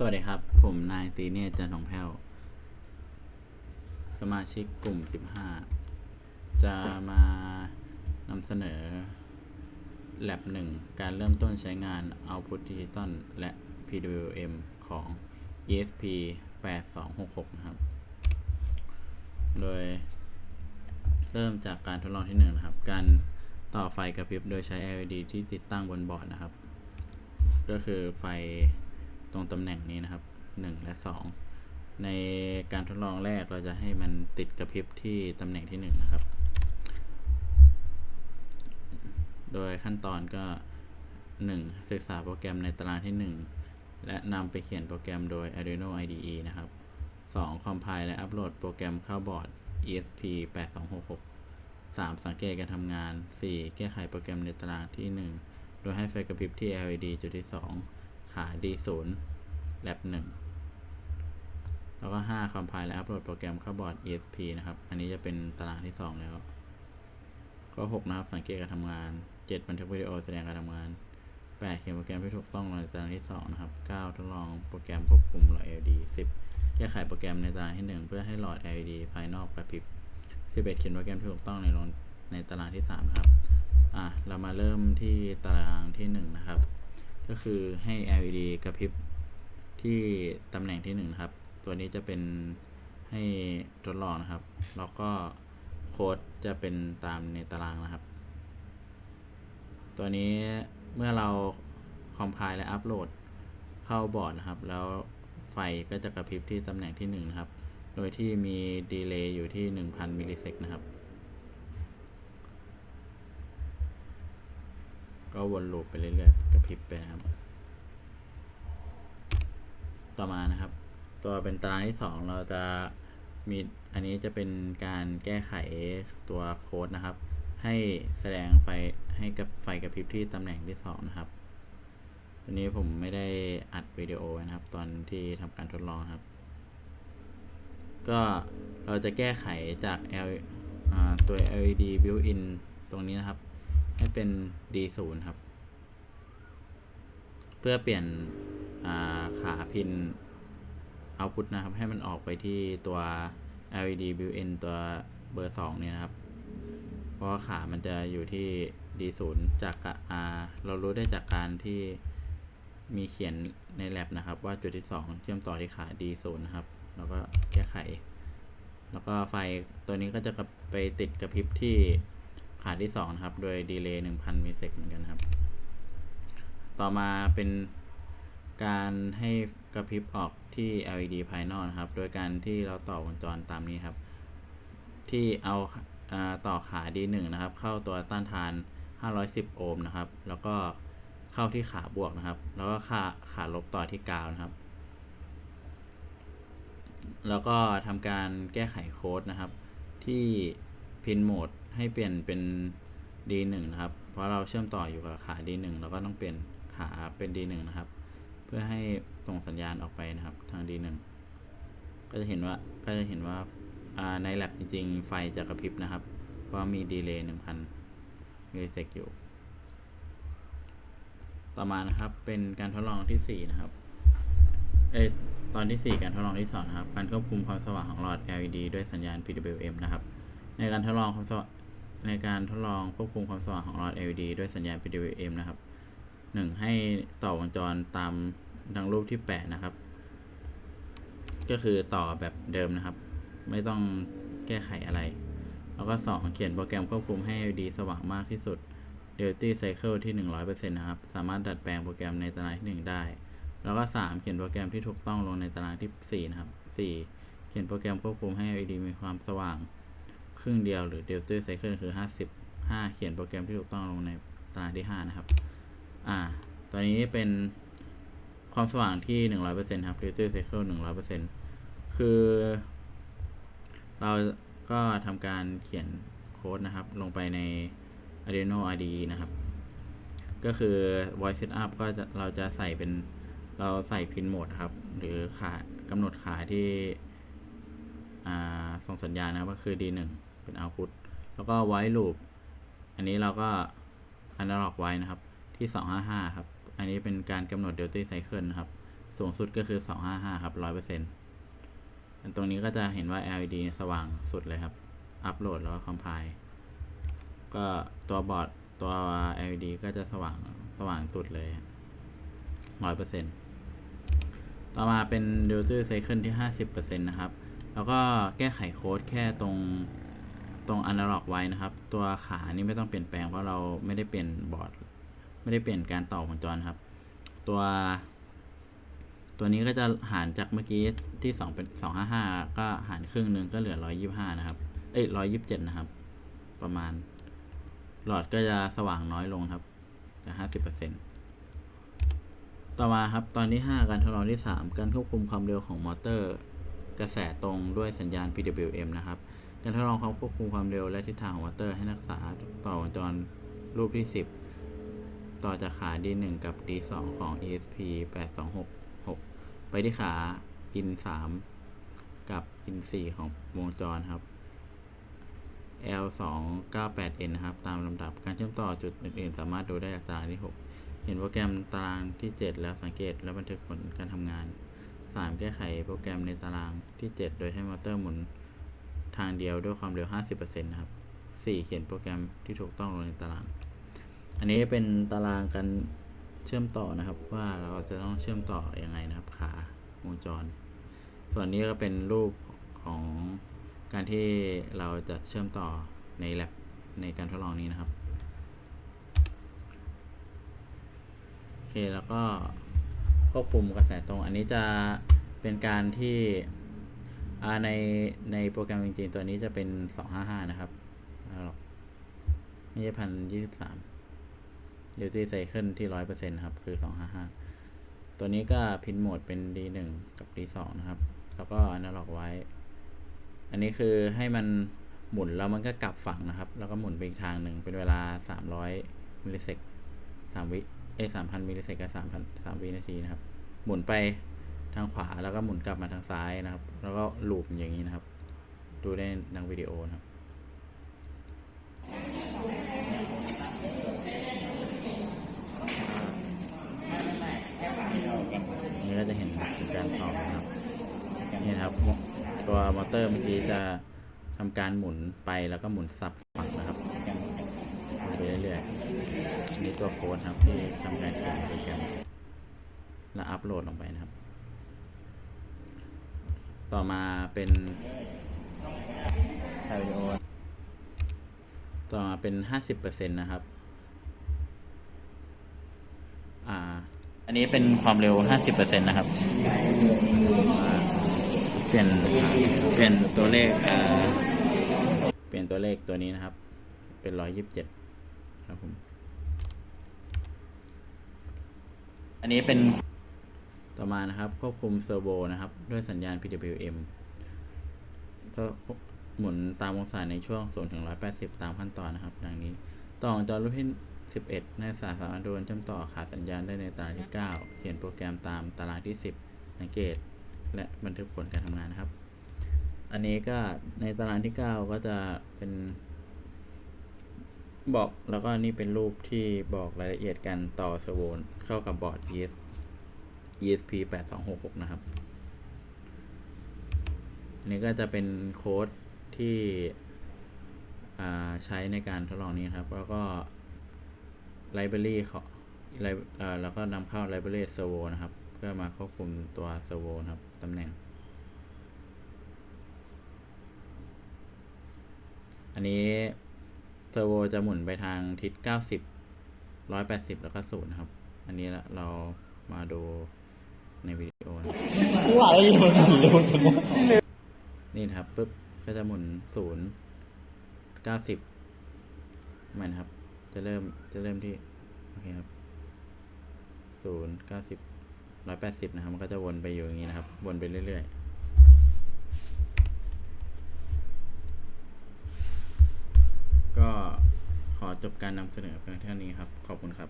สวัสดีครับ ผมนายตีเนตจันทองแพ้ว สมาชิกกลุ่ม 15 จะมานำเสนอแลบหนึ่งการเริ่มต้นใช้งาน Output Digital และ PWM ของ ESP 8266 นะครับ โดย เริ่มจากการทดลองที่หนึ่งนะครับ การต่อไฟกระพริบโดยใช้ LED ที่ติดตั้งบนบอร์ดนะครับ ก็คือไฟ ตรงตำแหน่งนี้นะครับ 1 และ 2 ในการทดลองแรกเราจะให้มันติดกระพริบที่ตำแหน่งที่ 1 นะครับ โดยขั้นตอนก็ 1. ศึกษาโปรแกรมในตารางที่ 1 และนำไปเขียนโปรแกรมโดย Arduino IDE นะครับ 2. Compile และอัปโหลดโปรแกรมเข้าบอร์ด ESP 8266 3. สังเกตการทำงาน 4. แก้ไขโปรแกรมในตารางที่ 1 โดยให้ไฟกระพริบที่ LED จุดที่ 2 ขา D0 Lab 1แล้วก็ 5 Compile และอัปโหลดโปรแกรมเข้าบอร์ด ESP นะครับ อันนี้จะเป็นตารางที่ 2 แล้วก็6นะครับ สังเกตการทำงาน 7 บันทึกวิดีโอแสดงการทำงาน 8 เขียนโปรแกรมที่ถูกต้องในตารางที่ 2 นะครับ 9 ทดลองโปรแกรมควบคุมหลอด LED 10 แก้ไขโปรแกรมในตารางที่ 1 เพื่อให้หลอด LED ภายนอกกระพริบ 11 เขียนโปรแกรมที่ถูกต้องในในตารางที่ 3 ครับ อะ เรามาเริ่มที่ตารางที่ 1 นะครับ ก็คือให้ LED กระพริบที่ตำแหน่งที่1นะครับ ตัวนี้จะเป็นให้ทดลองนะครับ แล้วก็โค้ดจะเป็นตามในตารางนะครับ ตัวนี้เมื่อเรา compile และอัปโหลดเข้าบอร์ดนะครับ แล้วไฟก็จะกระพริบที่ตำแหน่งที่1นะครับ โดยที่มีดีเลย์อยู่ที่ 1,000 มิลลิเซกนะครับ ก็วนลูปไปเรื่อยๆกระพริบไปนะครับ ต่อมานะครับ ตัวเป็นตารางที่ 2 เราจะมีอันนี้จะเป็นการแก้ไขตัวโค้ดนะครับ ให้แสดงไฟให้กับไฟกระพริบที่ตำแหน่งที่ 2 นะครับ ตัวนี้ผมไม่ได้อัดวิดีโอไว้นะครับ ตอนที่ทำการทดลองครับ ก็เราจะแก้ไขจาก L ตัว LED built-in ตรงนี้นะครับ ให้เป็น D0 ครับ เพื่อเปลี่ยนาขาพิน output นะครับ ให้มันออกไปที่ตัว LED built-in ตัวเบอร์ 2 เนี่ยนะครับ เพราะว่าขามันจะอยู่ที่ D0 จากอ่าเรารู้ได้จากการที่มีเขียนใน lab นะครับ ว่าจุดที่ 2 เชื่อมต่อที่ขา D0 นะครับ แล้วก็แก้ไข แล้วก็ไฟตัวนี้ก็จะกระไปติดกระพริบที่ ขาที่2นะครับ โดยดีเลย์1,000มิลลิเซกเหมือนกันครับ ต่อมาเป็นการให้กระพริบออกที่ LED ภายนอกนะครับ โดยการที่เราต่อวงจรตามนี้ครับ ที่เอาอาต่อขา D1 นะครับ เข้าตัวต้านทาน 510 โอห์มนะครับ แล้วก็เข้าที่ขาบวกนะครับ แล้วก็ขาขาลบต่อที่กาวนะครับ แล้วก็ทำการแก้ไขโค้ดนะครับ ที่พินโหมด ให้เปลี่ยนเป็น D1 นะครับ เพราะเราเชื่อมต่ออยู่กับขา D1 เราก็ต้องเปลี่ยนขาเป็น D1 นะครับ เพื่อให้ส่งสัญญาณออกไปนะครับทาง D1 ก็จะเห็นว่าก็จะเห็นว่าาใน lab จริง ๆ ไฟจะกระพริบนะครับ เพราะมีดีเลย์1,000มิลลิเซกอยู่ ต่อมานะครับเป็นการทดลองที่ 4 นะครับเอยตอนที่ 4 การทดลองที่2นะครับ การควบคุมความสว่างของหลอด LED ด้วยสัญญาณ PWM นะครับ ในการทดลองความสว่าง ในการทดลองควบคุมความสว่างของหลอด LED ด้วยสัญญาณ PWM นะครับ 1. ให้ต่อวงจรตามดังรูปที่ 8 นะครับ ก็คือต่อแบบเดิมนะครับ ไม่ต้องแก้ไขอะไร แล้วก็ 2 เขียนโปรแกรมควบคุมให้ LED สว่างมากที่สุด Duty Cycle ที่ 100%นะครับ สามารถดัดแปลงโปรแกรมในตารางที่ 1 ได้ แล้วก็ 3 เขียนโปรแกรมที่ถูกต้องลงในตารางที่ 4 นะครับ 4 เขียนโปรแกรมควบคุมให้ LED มีความสว่าง ครึ่งเดียวหรือ Duty Cycle คือ 55 เขียนโปรแกรมที่ถูกต้องลงในตารางที่ 5 นะครับ อ่าตัวนี้เป็นความสว่างที่ 100%ครับ Duty Cycle 100%คือ เราก็ทำการเขียนโค้ดนะครับ ลงไปใน Arduino IDE นะครับ ก็คือ voice setup ก็จะเราจะใส่เป็นเราใส่พินโหมดครับ หรือขากำหนดขาที่ส่งสัญญาณนะครับก็คือ D1 เป็น output แล้วก็ while loop อันนี้เราก็ analog ไว้นะครับ ที่ 255 ครับ อันนี้เป็นการกำหนด duty cycle นะครับ สูงสุดก็คือสองห้าห้าครับร้อยเปอร์เซ็นต์ตรงนี้ก็จะเห็นว่า LED สว่างสุดเลยครับ อัปโหลดแล้วก็คอมไพล์ก็ตัวบอร์ดตัว LED ก็จะสว่างสว่างสุดเลยร้อยเปอร์เซ็นต์ต่อมาเป็น Duty Cycle ที่ห้าสิบเปอร์เซ็นต์นะครับ แล้วก็แก้ไขโค้ดแค่ตรง ตรง Analog ไว้นะครับ ตัวขานี่ไม่ต้องเปลี่ยนแปลงเพราะเราไม่ได้เปลี่ยนบอร์ด ไม่ได้เปลี่ยนการต่อวงจรครับ ตัว ตัวนี้ก็จะหารจากเมื่อกี้ที่สองเป็นสองห้าห้าก็หารครึ่งหนึ่งก็เหลือร้อยยี่ห้านะครับ เอ้ยร้อยยิบเจ็ดนะครับ ประมาณ หลอดก็จะสว่างน้อยลงครับเหลือห้าสิบเปอร์เซ็นต์ต่อมาครับตอนที่ห้าการทดลองที่สามการควบคุมความเร็วของมอเตอร์ กระแสตรงด้วยสัญญาณ PWM นะครับ การทดลองความควบคุมความเร็วและทิศทางของมอเตอร์ให้รักษาต่อวงจรรูปที่ 10 ต่อจากขา D1 กับ D2 ของ ESP 8266 ไปที่ขา IN 3กับ IN 4ของวงจรครับ L 2 9 8 N นะครับ ตามลำดับการเชื่อมต่อจุดอื่นๆ สามารถดูได้จากตารางที่ 6 เขียนโปรแกรมตารางที่ 7 แล้วสังเกตและบันทึกผลการทำงาน 3 แก้ไขโปรแกรมในตารางที่ 7 โดยให้มอเตอร์หมุน ทางเดียวด้วยความเร็ว 50%นะครับ 4 เขียนโปรแกรมที่ถูกต้องลงในตาราง อันนี้เป็นตารางการเชื่อมต่อนะครับ ว่าเราจะต้องเชื่อมต่ออยังไงนะครับ ขาวงจร ส่วนนี้ก็เป็นรูปของการที่เราจะเชื่อมต่อใน lab ในการทดลองนี้นะครับโอเคแล้วก็ควบคุมกระแสตรง อันนี้จะเป็นการที่ ในในโปรแกรมจริงๆตัวนี้จะเป็น 255 นะครับเอารอกไม่ใช่พันยี่สิบสามดิวตี้ไซเคิลที่ร้อยเปอร์เซ็นต์ครับ คือ255ตัวนี้ก็พินโหมดเป็น D1 กับ D2 นะครับ แล้วก็อนาล็อกไว้ อันนี้คือให้มันหมุนแล้วมันก็กลับฝั่งนะครับ แล้วก็หมุนไปอีกทางหนึ่งเป็นเวลา300มิลลิเซกสามวิเอสามพันมิลลิเซกกับสามพันสามวินาทีนะครับ หมุนไปางขวาแล้วก็หมุนกลับมาทางซ้ายนะครับ แล้วก็ลูปอย่างนี้นะครับ ดูได้ในวิดีโอนะครับนี่ก็จะเห็นการต่อนะครับนี่นครับ ตัวมอเตอร์เมื่อกี้จะทำการหมุนไปแล้วก็หมุนสับฝั่งนะครับไปเรื่อยๆอันนี่ตัวโค้ดครับที่ทำการเขียนโปรแกรมแล้วอัปโหลดลงไปนะครับ ต่อมาเป็นถ่ายวิดีโอต่อมาเป็นห้าสิบเปอร์เซ็นต์นะครับ อ่า อันนี้เป็นความเร็ว50%นะครับอ่าเปลี่ยนเปลี่ยนตัวเลขอ่าเปลี่ยนตัวเลขตัวนี้นะครับ เป็น127ครับผม อันนี้เป็น ต่อมานะครับควบคุมเซอร์โวนะครับ ด้วยสัญญาณ PWM ก็หมุนตามองศาในช่วง0ถึง180 ตามขั้นตอนนะครับ ดังนี้ ต่อจอรูปที่ 11 ในสาสามารถโดนเชื่อมต่อขาสัญญาณได้ในตารางที่ 9 เขียนโปรแกรมตามตารางที่ 10สังเกต และบันทึกผลการทำงานนะครับ อันนี้ก็ในตารางที่ 9 ก็จะเป็นบอกแล้วก็นี่เป็นรูปที่บอกรายละเอียดการต่อเซอร์โวเข้ากับบอร์ด ES ESP 8266นะครับนนี้ก็จะเป็นโค้ดที่ใช้ในการทดลองนี้ครับ แล้วก็ library ของไลเอ่อแล้วก็นำเข้า library servo นะครับ เพื่อมาควบคุมตัว servo นะครับตำแหน่ง อันนี้ servo จะหมุนไปทางทิศ 90 180 แล้วก็0นะครับ อันนี้เรามาดู ในวิดีโอนะกูว่าอะไรอยู่บนหินเลยบนถนนนี่นะครับปุ๊บก็จะหมุนศูนย์เก้าสิบไม่นะครับ จะเริ่มจะเริ่มที่โอเคครับศูนย์เก้าสิบร้อยแปดสิบนะครับ มันก็จะวนไปอยู่อย่างนี้นะครับ วนไปเรื่อยๆก็ขอจบการนำเสนอเพียงเท่านี้ครับ ขอบคุณครับ